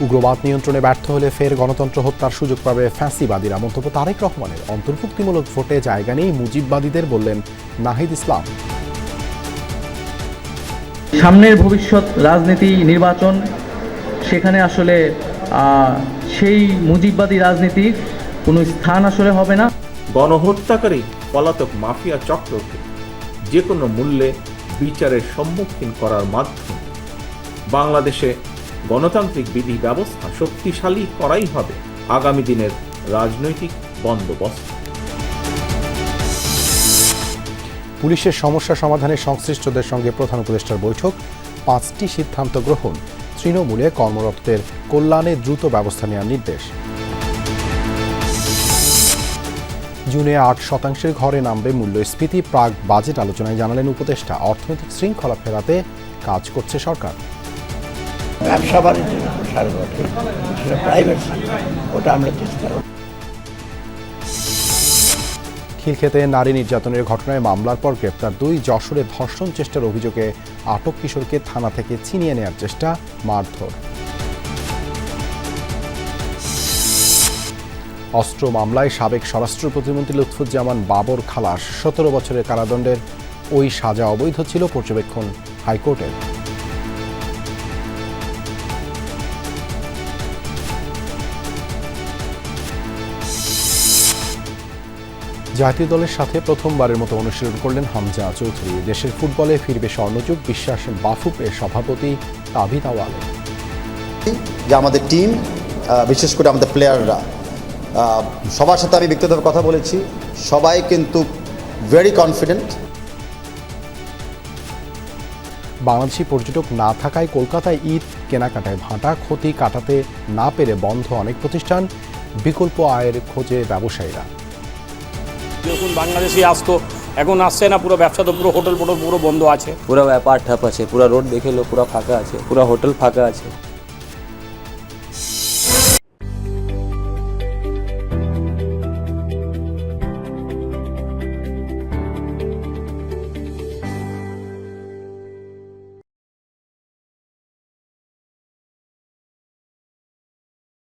উগ্রবাদ নিয়ন্ত্রণে ব্যর্থ হলে ফের গণতন্ত্র হত্যার সুযোগ পাবে ফ্যাসিবাদীরা। মন্তব্য তারেক রহমানের। অন্তর্ভুক্তিমূলক ভোটে জায়গা নেই মুজিববাদীদের বললেন নাহিদ ইসলাম। সামনের ভবিষ্যৎ রাজনীতি নির্বাচন সেখানে আসলে আহ, সেই মুজিববাদী রাজনীতির কোনো স্থান আসলে হবে না। গণহত্যাকারী পলাতক মাফিয়া চক্রকে যে কোনো মূল্যে বিচারের সম্মুখীন করার মাধ্যমে। বাংলাদেশে গণতান্ত্রিক বিধি ব্যবস্থা শক্তিশালী করাই হবে আগামী দিনের রাজনৈতিক বন্দোবস্ত। পুলিশের সমস্যা সমাধানে সংশ্লিষ্টদের সঙ্গে প্রধান উপদেষ্টার বৈঠক। পাঁচটি সিদ্ধান্ত গ্রহণ। তৃণমূলে কর্মরতদের কল্যাণে দ্রুত ব্যবস্থা নেওয়ার নির্দেশ। জুনে আট শতাংশের ঘরে নামবে মূল্যস্ফীতি, প্রাক বাজেট আলোচনায় জানালেন উপদেষ্টা। অর্থনৈতিক শৃঙ্খলা ফেরাতে কাজ করছে সরকার। ব্যবসা বাণিজ্যের প্রসার ঘটে সেটা প্রাইভেট ওটা আমরা চেষ্টা করব। খিলক্ষেতে নারী নির্যাতনের ঘটনায় মামলার পর গ্রেপ্তার দুই যশোরে ধর্ষণ চেষ্টার অভিযোগে আটক কিশোরকে থানা থেকে ছিনিয়ে নেওয়ার চেষ্টা মারধর। অস্ত্র মামলায় সাবেক স্বরাষ্ট্র প্রতিমন্ত্রী লুৎফুজ্জামান বাবর খালাস সতেরো বছরের কারাদণ্ডের, ওই সাজা অবৈধ ছিল পর্যবেক্ষণ হাইকোর্টের। জাতীয় দলের সাথে প্রথমবারের মতো অনুশীলন করলেন হামজা চৌধুরী। দেশের ফুটবলে ফিরবে স্বর্ণযুগ বিশ্বাস বাফুপের সভাপতি তাবিদ আওয়াল। যে আমাদের টিম বিশেষ করে আমাদের প্লেয়াররা সবার সাথে আমি ব্যক্তিগতভাবে কথা বলেছি। সবাই কিন্তু ভেরি কনফিডেন্ট বাংলাদেশি পর্যটক না থাকায় কলকাতায় ঈদ কেনাকাটায় ভাটা ক্ষতি কাটাতে না পেরে বন্ধ অনেক প্রতিষ্ঠান বিকল্প আয়ের খোঁজে ব্যবসায়ীরা। যখন বাংলাদেশি আসতো, এখন আসছে না, পুরো ব্যবসা তো পুরো হোটেল, পুরো বন্ধ আছে। পুরো ব্যাপার ঠাপ আছে, পুরো রোড দেখে লো পুরো ফাঁকা আছে, পুরো হোটেল ফাঁকা আছে।